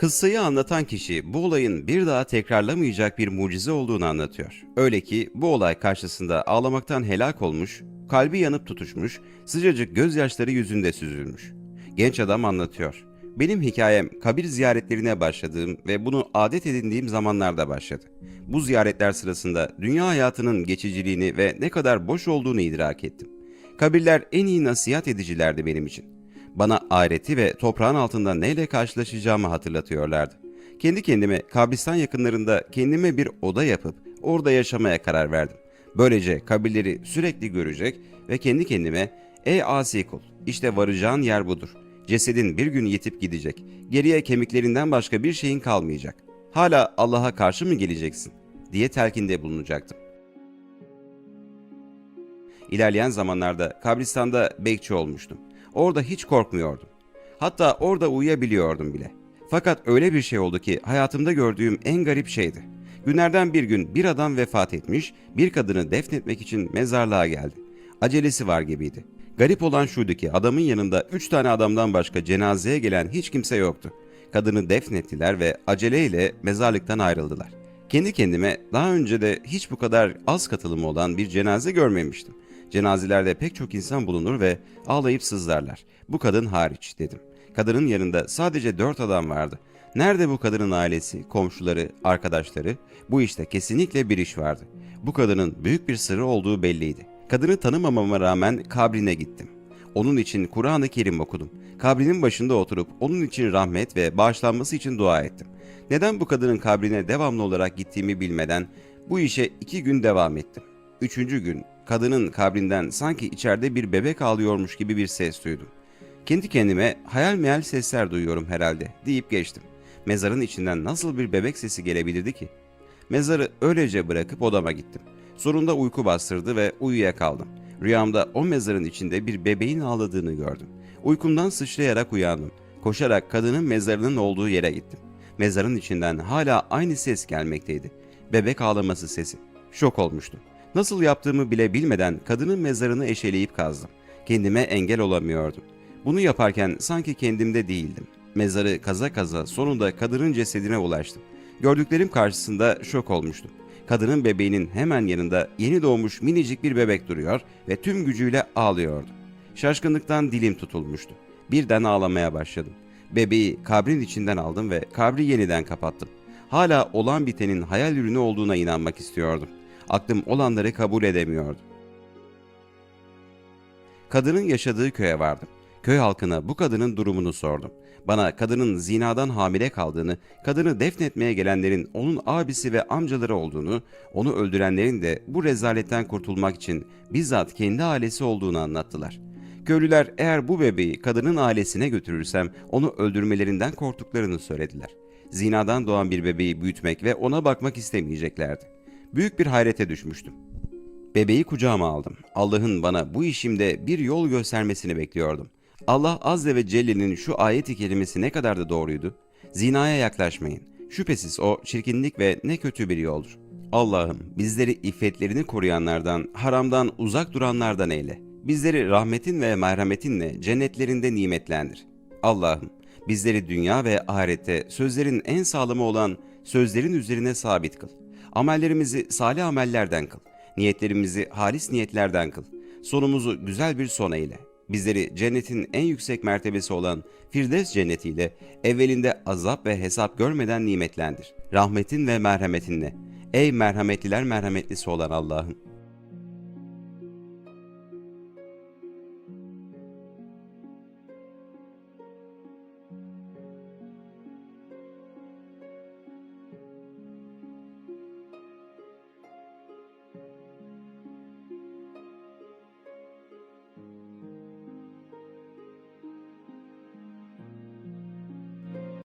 Kıssayı anlatan kişi bu olayın bir daha tekrarlamayacak bir mucize olduğunu anlatıyor. Öyle ki bu olay karşısında ağlamaktan helak olmuş, kalbi yanıp tutuşmuş, sıcacık gözyaşları yüzünde süzülmüş. Genç adam anlatıyor. Benim hikayem kabir ziyaretlerine başladığım ve bunu adet edindiğim zamanlarda başladı. Bu ziyaretler sırasında dünya hayatının geçiciliğini ve ne kadar boş olduğunu idrak ettim. Kabirler en iyi nasihat edicilerdi benim için. Bana ahireti ve toprağın altında neyle karşılaşacağımı hatırlatıyorlardı. Kendi kendime kabristan yakınlarında kendime bir oda yapıp orada yaşamaya karar verdim. Böylece kabirleri sürekli görecek ve kendi kendime ''Ey asi kul, işte varacağın yer budur. Cesedin bir gün yitip gidecek. Geriye kemiklerinden başka bir şeyin kalmayacak. Hala Allah'a karşı mı geleceksin?'' diye telkinde bulunacaktım. İlerleyen zamanlarda kabristanda bekçi olmuştum. Orada hiç korkmuyordum. Hatta orada uyuyabiliyordum bile. Fakat öyle bir şey oldu ki hayatımda gördüğüm en garip şeydi. Günlerden bir gün bir adam vefat etmiş, bir kadını defnetmek için mezarlığa geldi. Acelesi var gibiydi. Garip olan şuydu ki adamın yanında üç tane adamdan başka cenazeye gelen hiç kimse yoktu. Kadını defnettiler ve aceleyle mezarlıktan ayrıldılar. Kendi kendime daha önce de hiç bu kadar az katılımı olan bir cenaze görmemiştim. Cenazelerde pek çok insan bulunur ve ağlayıp sızlarlar. Bu kadın hariç dedim. Kadının yanında sadece dört adam vardı. Nerede bu kadının ailesi, komşuları, arkadaşları? Bu işte kesinlikle bir iş vardı. Bu kadının büyük bir sırrı olduğu belliydi. Kadını tanımamama rağmen kabrine gittim. Onun için Kur'an-ı Kerim okudum. Kabrinin başında oturup onun için rahmet ve bağışlanması için dua ettim. Neden bu kadının kabrine devamlı olarak gittiğimi bilmeden bu işe iki gün devam ettim. Üçüncü gün kadının kabrinden sanki içeride bir bebek ağlıyormuş gibi bir ses duydum. Kendi kendime hayal meyal sesler duyuyorum herhalde deyip geçtim. Mezarın içinden nasıl bir bebek sesi gelebilirdi ki? Mezarı öylece bırakıp odama gittim. Sonunda uyku bastırdı ve uyuyakaldım. Rüyamda o mezarın içinde bir bebeğin ağladığını gördüm. Uykumdan sıçrayarak uyandım. Koşarak kadının mezarının olduğu yere gittim. Mezarın içinden hala aynı ses gelmekteydi. Bebek ağlaması sesi. Şok olmuştum. Nasıl yaptığımı bile bilmeden kadının mezarını eşeleyip kazdım. Kendime engel olamıyordum. Bunu yaparken sanki kendimde değildim. Mezarı kaza kaza sonunda kadının cesedine ulaştım. Gördüklerim karşısında şok olmuştum. Kadının bebeğinin hemen yanında yeni doğmuş minicik bir bebek duruyor ve tüm gücüyle ağlıyordu. Şaşkınlıktan dilim tutulmuştu. Birden ağlamaya başladım. Bebeği kabrin içinden aldım ve kabri yeniden kapattım. Hala olan bitenin hayal ürünü olduğuna inanmak istiyordum. Aklım olanları kabul edemiyordu. Kadının yaşadığı köye vardım. Köy halkına bu kadının durumunu sordum. Bana kadının zinadan hamile kaldığını, kadını defnetmeye gelenlerin onun abisi ve amcaları olduğunu, onu öldürenlerin de bu rezaletten kurtulmak için bizzat kendi ailesi olduğunu anlattılar. Köylüler eğer bu bebeği kadının ailesine götürürsem onu öldürmelerinden korktuklarını söylediler. Zinadan doğan bir bebeği büyütmek ve ona bakmak istemeyeceklerdi. Büyük bir hayrete düşmüştüm. Bebeği kucağıma aldım. Allah'ın bana bu işimde bir yol göstermesini bekliyordum. Allah Azze ve Celle'nin şu ayeti kelimesi ne kadar da doğruydu. Zinaya yaklaşmayın. Şüphesiz o çirkinlik ve ne kötü bir yoldur. Allah'ım bizleri iffetlerini koruyanlardan, haramdan uzak duranlardan eyle. Bizleri rahmetin ve merhametinle cennetlerinde nimetlendir. Allah'ım bizleri dünya ve ahirette sözlerin en sağlamı olan sözlerin üzerine sabit kıl. Amellerimizi salih amellerden kıl. Niyetlerimizi halis niyetlerden kıl. Sonumuzu güzel bir son eyle. Bizleri cennetin en yüksek mertebesi olan Firdevs cennetiyle evvelinde azap ve hesap görmeden nimetlendir. Rahmetin ve merhametinle. Ey merhametliler merhametlisi olan Allah'ım.